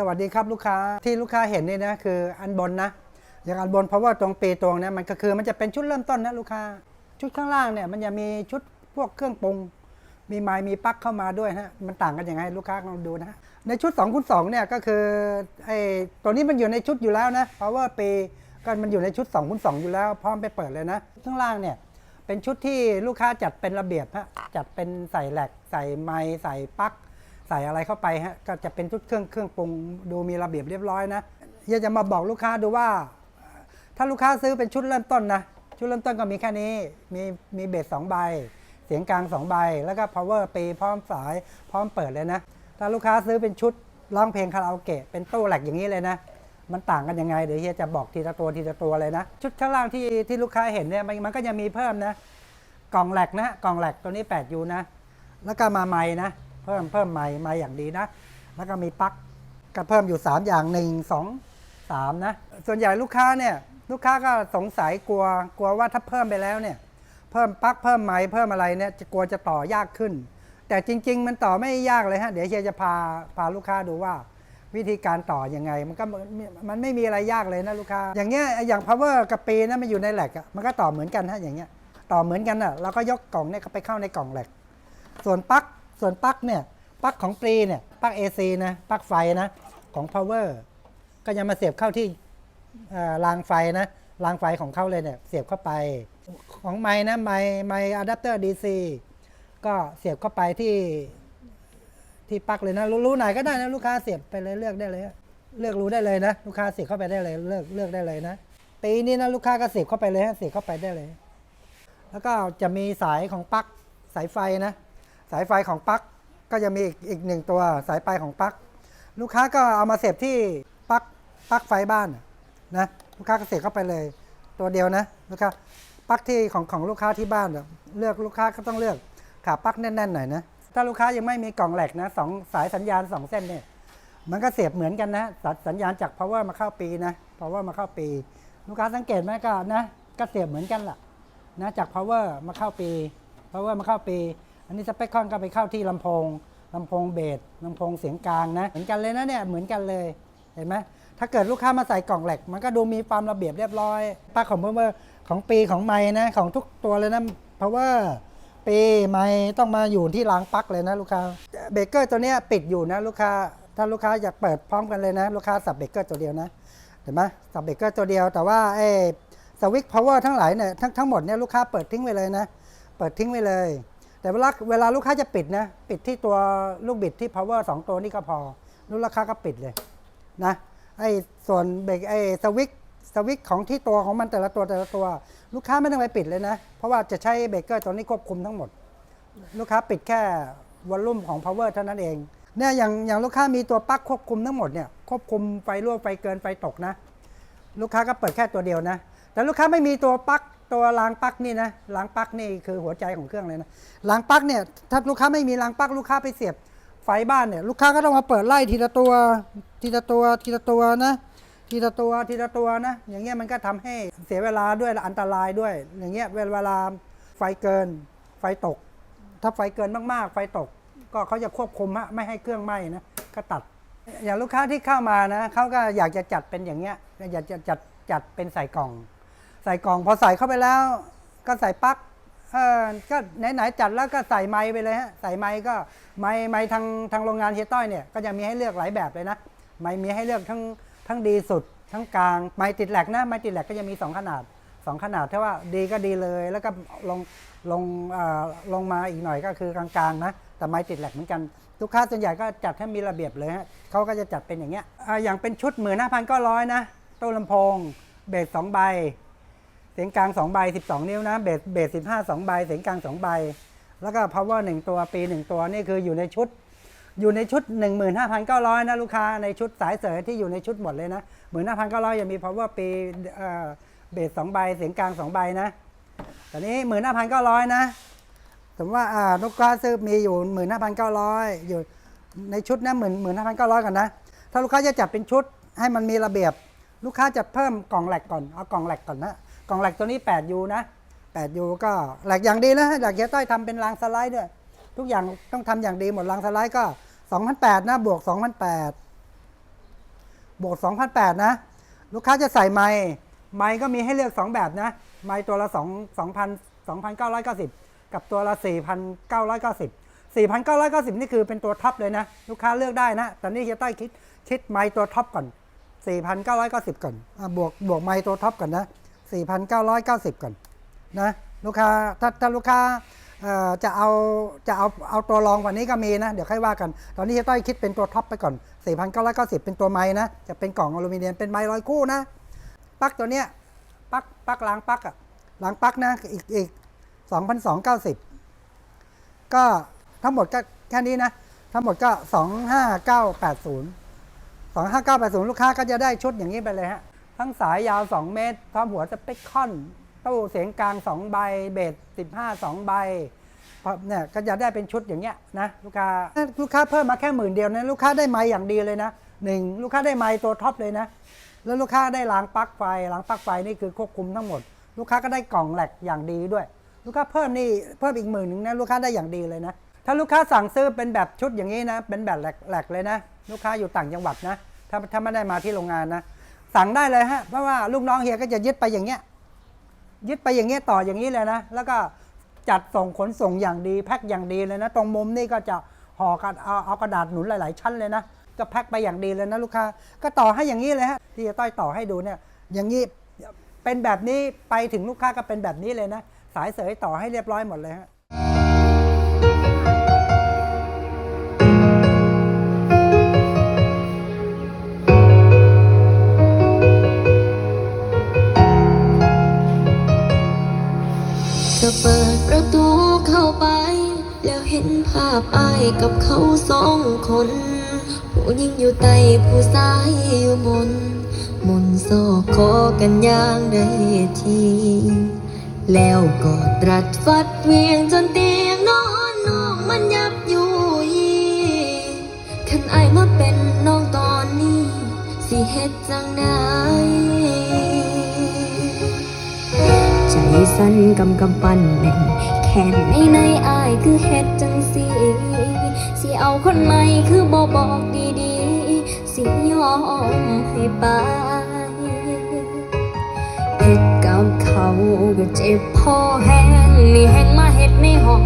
สวัสดีครับลูกค้าที่ลูกค้าเห็นนี่นะคืออันบนนะอย่างอันบนเพราะว่าตรงปีตรงนี่ยมันก็คือมันจะเป็นชุดเริ่มต้นนะลูกค้าชุดข้างล่างเนี่ยมันจะมีชุดพวกเครื่องปรุง มีไม้มีปลั๊กเข้ามาด้วยฮะมันต่างกันยังไงลูกค้าลองดูนะในชุด2คูณ2เนี่ยก็คือไอ้ตัวนี้มันอยู่ในชุดอยู่แล้วนะ power p ก็มันอยู่ในชุด2คูณ2อยู่แล้วพร้อมไปเปิดเลยนะข้างล่างเนี่ยเป็นชุดที่ลูกค้าจัดเป็นระเบียบฮะจัดเป็นใส่แหลกใส่ไม้ใส่ปลั๊ก ใส่อะไรเข้าไปฮะก็จะเป็นชุดเครื่องเครื่องปรุงดูมีระเบียบเรียบร้อยนะอยากจะมาบอกลูกค้าดูว่า ถ้าลูกค้าซื้อเป็นชุดเริ่มต้นนะชุดเริ่มต้นก็มีแค่นี้ มีมีเบสสองใบ เสียงกลาง2ใบ แล้วก็ power ปีพร้อมสายพร้อมเปิดเลยนะ ถ้าลูกค้าซื้อเป็นชุดร้องเพลงคาราโอเกะเป็นตู้แหลกอย่างนี้เลยนะ มันต่างกันยังไงเดี๋ยวเฮียจะบอกทีละตัวทีละตัวเลยนะ ชุดข้างล่างที่ที่ลูกค้าเห็นเนี่ยมันมันก็จะมีเพิ่มนะ กล่องแหลกนะกล่องแหลกตัวนี้ 8U นะ แล้วก็มาไม้นะ เพิ่มเพิ่มไม้ไม้อย่างดีนะ แล้วก็มีปลั๊กก็เพิ่มอยู่ 3 อย่าง 1 2 3 นะ ส่วนใหญ่ลูกค้าเนี่ย ลูกค้าก็สงสัยกลัวกลัวว่าถ้าเพิ่มไปแล้วเนี่ย เพิ่มปลั๊กเพิ่มไม้เพิ่มอะไรเนี่ยจะกลัวจะต่อยากขึ้น แต่จริง ๆ มันต่อไม่ยากเลยฮะ เดี๋ยวเฮียจะพาพาลูกค้าดูว่าวิธีการต่อยังไง มันก็มันไม่มีอะไรยากเลยนะลูกค้า อย่างเงี้ยอย่าง power กับปีนะมันอยู่ในแหลกมันก็ต่อเหมือนกันฮะอย่างเงี้ยต่อเหมือนกันอะเราก็ยกกล่องเนี่ยเข้าไปเข้าในกล่องแหลกส่วนปลั๊ก ส่วนปลั๊กเนี่ยปลั๊กของปรีเนี่ยปลั๊ก AC นะปลั๊กไฟนะของ power ก็ยังมาเสียบเข้าที่รางไฟนะรางไฟของเขาเลยเนี่ยเสียบเข้าไปของไม้นะไม้ไม้อะแดปเตอร์ DC ก็เสียบเข้าไปที่ที่ปลั๊กเลยนะรู้รู้ไหนก็ได้นะลูกค้าเสียบไปเลยเลือกได้เลย เลือกรู้ได้เลยนะ ลูกค้าเสียบเข้าไปได้เลย เลือกเลือกได้เลยนะปีนี้นะลูกค้าก็เสียบเข้าไปเลยเสียบเข้าไปได้เลย แล้วก็จะมีสายของปลั๊กสายไฟนะ สายไฟของปลั๊กก็จะมีอีกอีกหนึ่งตัวสายไฟของปลั๊กลูกค้าก็เอามาเสียบที่ปลั๊กปลั๊กไฟบ้านนะลูกค้าก็เสียบเข้าไปเลย ตัวเดียวนะลูกค้าปลั๊กที่ของของลูกค้าที่บ้านเลือกลูกค้าก็ต้องเลือกขาปลั๊กแน่นๆหน่อยนะถ้าลูกค้ายังไม่มีกล่องแหลกนะสองสายสัญญาณสองเส้นเนี่ยมันก็เสียบเหมือนกันนะสายสัญญาณจาก power มาเข้าปีนะ power มาเข้าปี ลูกค้าสังเกตไหมก็นะก็เสียบเหมือนกันล่ะนะจาก power มาเข้าปี power มาเข้าปี อันนี้สเปคคอนก็ไปเข้าที่ลำโพงลำโพงเบสลำโพงเสียงกลางนะ เหมือนกันเลยนะเนี่ยเหมือนกันเลยเห็นไหมถ้าเกิดลูกค้ามาใส่กล่องแหลก มันก็ดูมีความระเบียบเรียบร้อยป้าของ power ของปีของไม้นะของทุกตัวเลยนะ power ปีไม้ต้องมาอยู่ที่รางปลั๊กเลยนะลูกค้าเบเกอร์ตัวเนี้ยปิดอยู่นะลูกค้าถ้าลูกค้าอยากเปิดพร้อมกันเลยนะ ลูกค้าสับเบเกอร์ตัวเดียวนะเห็นไหมสับเบเกอร์ตัวเดียว แต่ว่าไอ้สวิตช์พาวเวอร์ทั้งหลายเนี่ยทั้งทั้งหมดเนี่ยลูกค้าเปิดทิ้งไว้เลยนะ เปิดทิ้งไว้เลย แต่เวลาเวลาลูกค้าจะปิดนะ ปิดที่ตัวลูกบิดที่ power สองตัวนี่ก็พอลูกค้าก็ปิดเลยนะไอ้ส่วนเบรกไอ้สวิตสวิตของที่ตัวของมันแต่ละตัวแต่ละตัว ลูกค้าไม่ต้องไปปิดเลยนะ เพราะว่าจะใช้เบรกเกอร์ตัวนี้ควบคุมทั้งหมด ลูกค้าปิดแค่วอลลุ่มของ power เท่านั้นเองเนี่ยอย่างอย่างลูกค้ามีตัวปลั๊กควบคุมทั้งหมดเนี่ยควบคุมไฟรั่วไฟเกินไฟตกนะ ลูกค้าก็เปิดแค่ตัวเดียวนะ แต่ลูกค้าไม่มีตัวปลั๊ก ตัวรางปลั๊กนี่นะรางปลั๊กนี่คือหัวใจของเครื่องเลยนะรางปลั๊กเนี่ยถ้าลูกค้าไม่มีรางปลั๊กลูกค้าไปเสียบไฟบ้านเนี่ยลูกค้าก็ต้องมาเปิดไล่ทีละตัวทีละตัวทีละตัวนะทีละตัวทีละตัวนะ อย่างเงี้ยมันก็ทำให้เสียเวลาด้วยและอันตรายด้วย อย่างเงี้ยเวลาไฟเกิน ไฟตก ถ้าไฟเกินมากๆ ไฟตก ก็เขาจะควบคุมฮะไม่ให้เครื่องไหม้นะก็ตัด อย่างลูกค้าที่เข้ามานะเขาก็อยากจะจัดเป็นอย่างเงี้ยอยากจะจัดจัดเป็นใส่กล่อง ใส่กล่องพอใส่เข้าไปแล้ว ก็ใส่ปลั๊กเออก็ไหนๆจัดแล้วก็ใส่ไม้ไปเลยฮะใส่ไม้ก็ไม้ไม้ทางทางโรงงานเฮียต้อยเนี่ยก็จะมีให้เลือกหลายแบบเลยนะไม้มีให้เลือกทั้งทั้งดีสุด ทั้งกลางไม้ติดแหลกนะไม้ติดแหลกก็จะมีสองขนาดสองขนาดถ้าว่าดีก็ดีเลย แล้วก็ลงลงเอ่อลงมาอีกหน่อยก็คือกลางๆนะแต่ไม้ติดแหลกเหมือนกันลูกค้าส่วนใหญ่ก็จัดให้มีระเบียบเลยฮะเขาก็จะจัดเป็นอย่างเงี้ยอ่าอย่างเป็นชุดหมื่นห้าพันก็ร้อยนะตู้ลำโพงเบสสองใบ สียงกลาง2ใบ12 นิ้วนะเบสเบส15 2ใบเสียงกลาง2ใบ แล้วก็ power 1 ตัวปี 1 ตัวนี่คืออยู่ในชุด อยู่ในชุด 15,900 นะลูกค้าในชุดสายเสยที่อยู่ในชุดหมดเลยนะ15,900ยังมี power ปีเอ่อเบส2ใบเสียงกลาง2ใบนะตอนนี้ 15,900 นะสมมติว่าอ่าลูกค้าซื้อมีอยู่ 15,900 อยู่ในชุดนะหมื่นหมื่นห้าพันเก้าร้อยก่อนนะ ถ้าลูกค้าจะจัดเป็นชุดให้มันมีระเบียบ ลูกค้าจะเพิ่มกล่องแหลกก่อน เอากล่องแหลกก่อนนะ กล่องแหลกตัวนี้ 8U นะ 8U ก็แหลกอย่างดีนะแหลกเฮียต้อยทำเป็นรางสไลด์ด้วย ทุกอย่างต้องทำอย่างดีหมดรางสไลด์ก็ 2,008นะบวก 2,008บวก 2,008 นะ ลูกค้าจะใส่ไม้ไม้ก็มีให้เลือก 2 แบบนะ ไม้ตัวละ 2 2,000 2,990 กับตัวละ 4,990 4,990 นี่คือเป็นตัวท็อปเลยนะ ลูกค้าเลือกได้นะแต่นี่จะต้องคิดคิดไม้ตัวท็อปก่อน 4,990 ก่อนอะบวกบวกไม้ตัวท็อปก่อนนะ 4,990 ก่อนนะลูกค้าถ้าถ้าลูกค้าจะเอาจะเอาเอาตัวรองกว่านี้ก็มีนะ เดี๋ยวค่อยว่ากัน ตอนนี้จะต้องคิดเป็นตัวท็อปไปก่อน 4,990 เป็นตัวไม้นะ จะเป็นกล่องอลูมิเนียมเป็นไม้ร้อยคู่นะปลั๊กตัวเนี้ยปลั๊กปลั๊กล้างปลั๊กอะล้างปลั๊กนะอีกอีก2,290 ก็ทั้งหมดก็แค่นี้นะ ทั้งหมดก็ 25980 25980 ลูกค้าก็จะได้ชุดอย่างนี้ไปเลยฮะ ทั้งสายยาว 2 เมตร พร้อมหัวสเปคคอนตู้เสียงกลาง 2 ใบ เบส15 2 ใบพอเนี่ยก็จะได้เป็นชุดอย่างเงี้ยนะลูกค้าลูกค้าเพิ่มมาแค่หมื่นเดียวนะลูกค้าได้ไม้อย่างดีเลยนะหนึ่งลูกค้าได้ไม้ตัวท็อปเลยนะ แล้วลูกค้าได้ล้างปลั๊กไฟล้างปลั๊กไฟนี่คือควบคุมทั้งหมด ลูกค้าก็ได้กล่องแหลกอย่างดีด้วย ลูกค้าเพิ่มนี่เพิ่มอีกหมื่นหนึ่งนะลูกค้าได้อย่างดีเลยนะ ถ้าลูกค้าสั่งซื้อเป็นแบบชุดอย่างนี้นะ เป็นแบบแหลกแหลกเลยนะ ลูกค้าอยู่ต่างจังหวัดนะถ้าถ้าไม่ได้มาที่โรงงานนะ สั่งได้เลยฮะ เพราะว่าลูกน้องเฮียก็จะยึดไปอย่างเงี้ย ยึดไปอย่างเงี้ยต่ออย่างนี้เลยนะ แล้วก็จัดส่งขนส่งอย่างดี แพ็คอย่างดีเลยนะ ตรงมุมนี่ก็จะห่อกันเอาเอากระดาษหนุนหลาย ๆ ชั้นเลยนะ ก็แพ็คไปอย่างดีเลยนะลูกค้า ก็ต่อให้อย่างนี้เลยฮะ ที่จะต้อยต่อให้ดูเนี่ย อย่างนี้ เป็นแบบนี้ไปถึงลูกค้าก็เป็นแบบนี้เลยนะ สายเสยต่อให้เรียบร้อยหมดเลยฮะ ภาพอายกับเขาสองคน ผู้หญิงอยู่ใต้ผู้ชายอยู่บนมนโซคอกันอย่างได้ทีแล้วก็ตรัสฟัดเวียงจนเตียงนอนน้องมันยับอยู่ยีคันอายมาเป็นน้องตอนนี้ สิเฮ็ดจังไดใจ สั้นกำกำปั้นแน่นแขนในในอายคือเฮ็ดจังสีสิเอาคนใหม่คือบ่บอกดีๆ สิยอมให้ไปเฮ็ดกับเขาก็เจ็บพอแห้งนี่แห้งมาเฮ็ดในห้อง